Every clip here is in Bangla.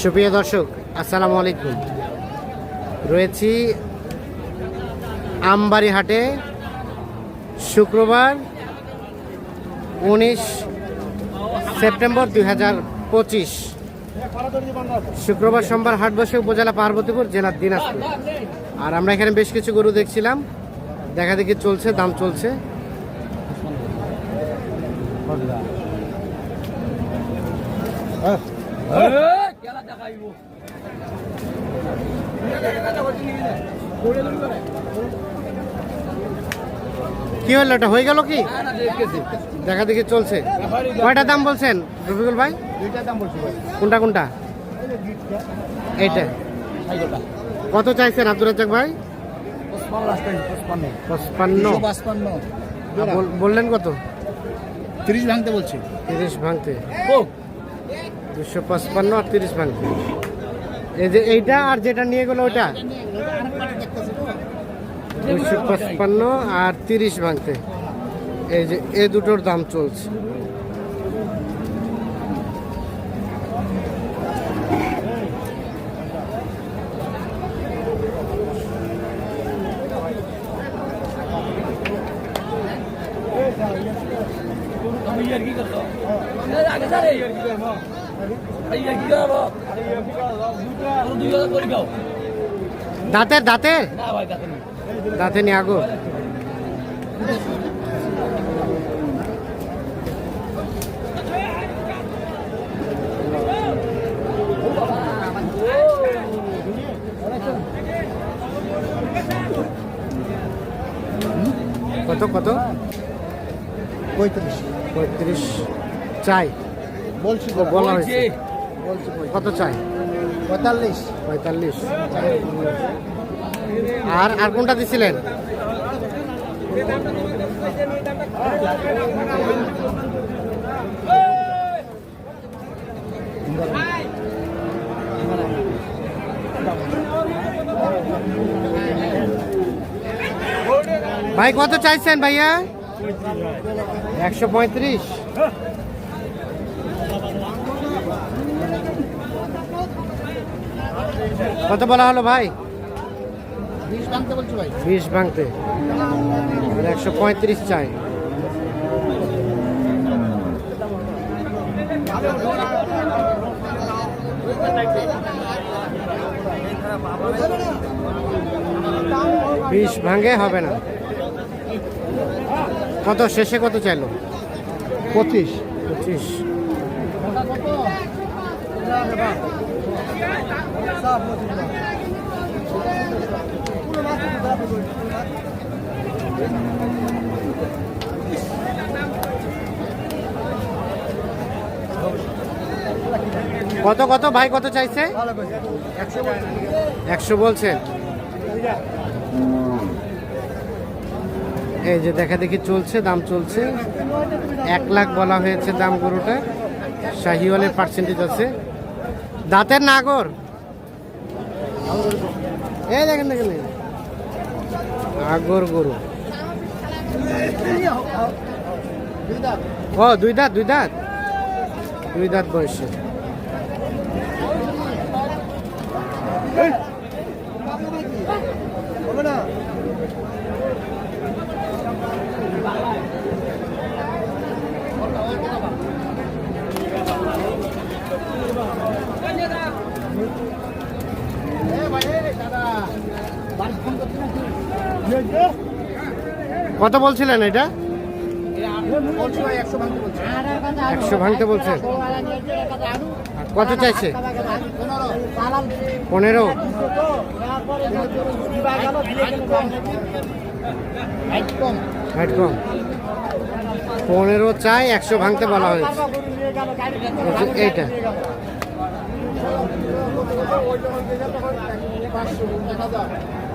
সুপ্রিয় দর্শক, আসসালামু আলাইকুম। রয়েছি আমবাড়ি হাটে শুক্রবার উনিশ সেপ্টেম্বর দুই হাজার পঁচিশ। শুক্রবার সোমবার হাট বসে উপজেলা পার্বতীপুর জেলার দিনাজপুর। আর আমরা এখানে বেশ কিছু গরু দেখছিলাম। দেখা দেখি চলছে, দাম চলছে। কি হলো? এটা হয়ে গেল কি? দেখা দেখি চলছে। কয়টা দাম বলছেন রফিকুল ভাই? কোনটা কোনটা? এইটা। কত চাইছেন আব্দুল রাজ্জাক ভাই? পঁচপান্ন বললেন কত? তিরিশ ভাঙতে বলছি। তিরিশ ভাঙতে। ও দুশো পঁচপান্ন আর তিরিশ ভাঙতে এই যে এইটা আর যেটা নিয়ে গেলো ওইটা? দুশো পঁচপান্ন আর তিরিশ ভাঙতে। এই যে এ দুটোর দাম চলছে। দাঁতের দাঁতের? না দাঁতে নিয়ে আগো। কত কত? পঁয়ত্রিশ। পঁয়ত্রিশ। চাই। বলছি বলা হয়েছে। কত চাই? পঁয়তাল্লিশ। পঁয়তাল্লিশ। আর আর কোনটা দিছিলেন? ভাই কত চাইছেন ভাইয়া? একশো পঁয়ত্রিশ। কত বলা হলো ভাই? বিশ ভাঙতে একশো পঁয়ত্রিশ চাই। বিশ ভাঙে হবে না। কত শেষে কত চাইলো? পঁচিশ। পঁচিশ। কত কত? ভাই, কত চাইছে? একশো বলছেন এই যে দেখা দেখি চলছে, দাম চলছে। এক লাখ বলা হয়েছে দাম গরুটা। শাহিওয়ালের পার্সেন্টেজ আছে। দাঁতের নাগর। এই দেখেন দেখেন। আগর গরু। ও, দুই দাঁত দুই দাঁত। দুই দাঁত বয়সে। কত বলছিলেন এটা? একশো ভাঙতে বলছি বলছেন। কত চাইছে? পনেরো। পনেরো চাই, একশো ভাঙতে বলা হয়েছে। এইটা।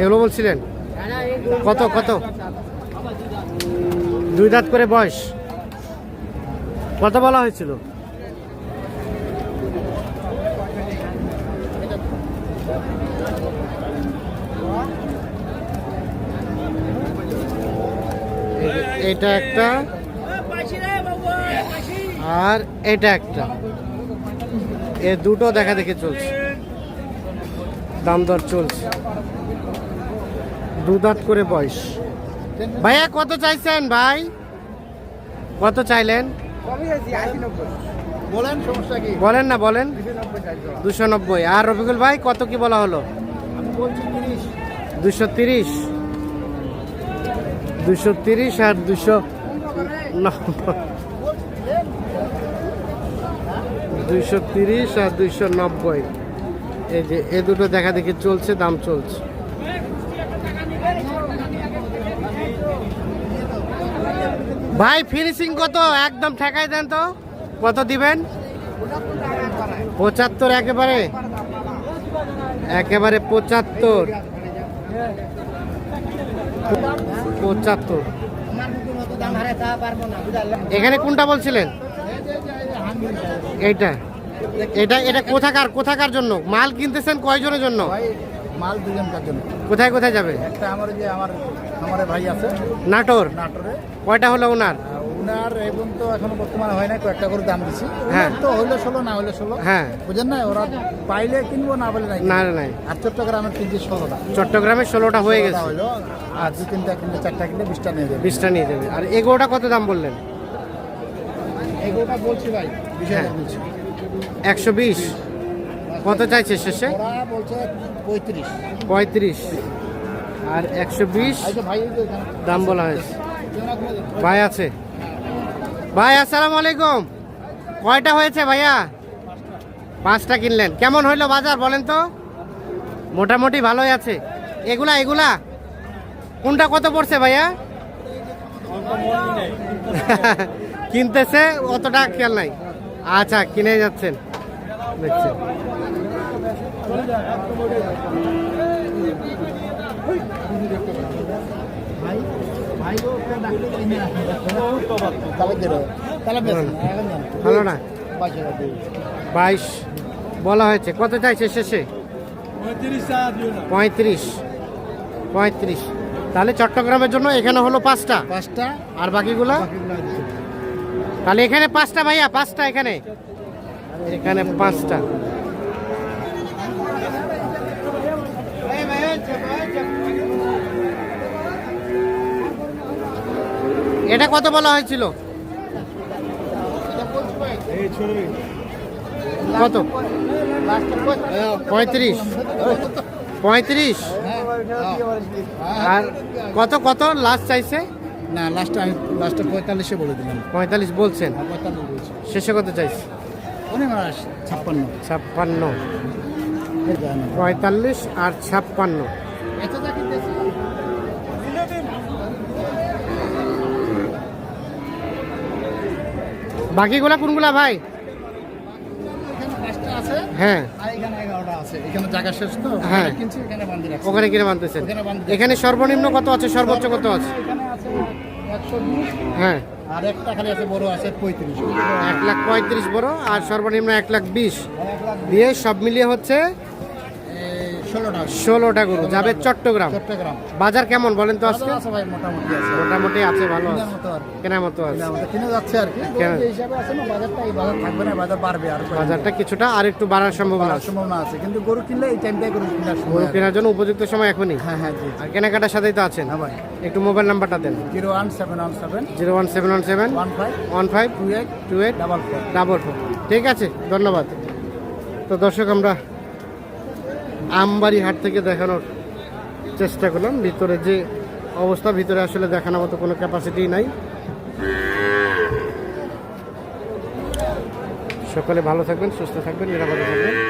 এগুলো বলছিলেন? কত কত? দুই দাঁত করে বয়স। কত বলা হয়েছিল? এটা একটা, আর এটা একটা। এ দুটো দেখা দেখে চলছে। দাম দর চলছে। দু দাঁত করে বয়স। ভাইয়া, কত চাইছেন ভাই? কত চাইলেন? বলেন না, বলেন। দুশো নব্বই। আর রফিকুল ভাই, কত কি বলা হলো? দুশো তিরিশ। দুশো তিরিশ আর দুশো দুইশো তিরিশ আর দুইশো নব্বই। এই যে এ দুটো দেখা দেখি চলছে, দাম চলছে। ভাই ফিনিশিং কত? একদম ঠেকাই দেন তো। কত দিবেন? পঁচাত্তর একেবারে। একেবারে পঁচাত্তর। পঁচাত্তর। এখানে কোনটা বলছিলেন? এইটা। এটা এটা কোথাকার কোথাকার জন্য? মাল কিনতেছেন কয়জনের জন্য? ভাই মাল দুজনকার জন্য। কোথায় কোথায় যাবে? একটা আমার যে আমার আমার ভাই আছে। নাটোর? নাটোরে। কয়টা হলো ওনার? উনার এবং তো এখনও বর্তমানে হয় না কয়েকটা করে দাম দিচ্ছি হ্যাঁ। তো হইলে ষোলো না হইলে ষোলো। হ্যাঁ। বুঝেন না ওরা পাইলে কিনবো না বলে নাই না নাই। আর চট্টগ্রামের কিনছি ষোলোটা। চট্টগ্রামে ষোলোটা হয়ে গেছে। হইল আর দু তিনটা কিনলে চারটা কিনলে বিশটা নিয়ে যাবে। বিশটা নিয়ে যাবে। আর এগোটা কত দাম বললেন? এগুলোটা বলছি ভাই হাজার হ্যাঁ। বলছি। একশো বিশ। কত চাইছে শেষে? বলছে পঁয়ত্রিশ। পঁয়ত্রিশ। আর একশো বিশ? আচ্ছা দাম বলা হয়েছে। ভাই আছে। ভাই আসসালাম আলাইকুম। কয়টা হয়েছে ভাইয়া? পাঁচটা কিনলেন। কেমন হইল বাজার বলেন তো? মোটামুটি ভালোই আছে। এগুলা এগুলা? কোনটা কত পড়ছে ভাইয়া? কিনতেছে অতটা খেয়াল নাই। আচ্ছা কিনে যাচ্ছেন। দেখছেন ভালো না? বাইশ। বলা হয়েছে। কত চাইছে শেষে? পঁয়ত্রিশ। পঁয়ত্রিশ। তাহলে চট্টগ্রামের জন্য এখানে হলো পাঁচটা। পাঁচটা। আর বাকিগুলো। তাহলে এখানে পাঁচটা ভাইয়া, পাঁচটা এখানে। এখানে পাঁচটা। এটা কত বলা হয়েছিল? কত? পঁয়ত্রিশ। পঁয়ত্রিশ? আর কত কত? লাস্ট চাইছে? না লাস্টে আমি লাস্টে পঁয়তাল্লিশে বলে দিলাম। পঁয়তাল্লিশ বলছেন? হ্যাঁ, পঁয়তাল্লিশ বলছি। শেষে কত চাইছি? অনেক ছাপ্পান্ন। ছাপ্পান্ন। পঁয়তাল্লিশ আর ছাপ্পান্ন। বাকিগুলা কোনগুলা ভাই? হ্যাঁ। হ্যাঁ। ওখানে কিনে বানতেছেন এখানে সর্বনিম্ন কত আছে? সর্বোচ্চ কত আছে? আছে একশো বিশ। হ্যাঁ। আর একটা খালি আছে বড় আছে পঁয়ত্রিশ। এক লাখ পঁয়ত্রিশ বড় আর সর্বনিম্ন এক লাখ বিশ। দিয়ে সব মিলিয়ে হচ্ছে ষোলোটা গরু। যাবে চট্টগ্রাম। বাজার কেমন বলেন তো আজকে? মোটামুটি আছে। ভালো কেনার মতো আছে। কিনে যাচ্ছে আর কি। বাজারটা কিছুটা আর একটু বাড়ার সম্ভাবনা সম্ভাবনা আছে। কিন্তু গরু কিনলে এই টাইমটাই গরু কেনার গরু কেনার জন্য উপযুক্ত সময় এখনই। হ্যাঁ হ্যাঁ আর কেনাকাটার সাথেই তো আছেন। হ্যাঁ ভাই। একটু মোবাইল নাম্বারটা দেন। Zero one seven one seven. Zero one seven one seven. One five. One five. Two eight. Two eight. Double four. Double four. ঠিক আছে ধন্যবাদ। তো দর্শক আমরা আমবাড়ি হাট থেকে দেখানোর চেষ্টা করলাম। ভিতরে যে অবস্থা, ভিতরে আসলে দেখানোর মতো কোনো ক্যাপাসিটি নাই। সকলে ভালো থাকবেন, সুস্থ থাকবেন, নিরাপদে থাকবেন।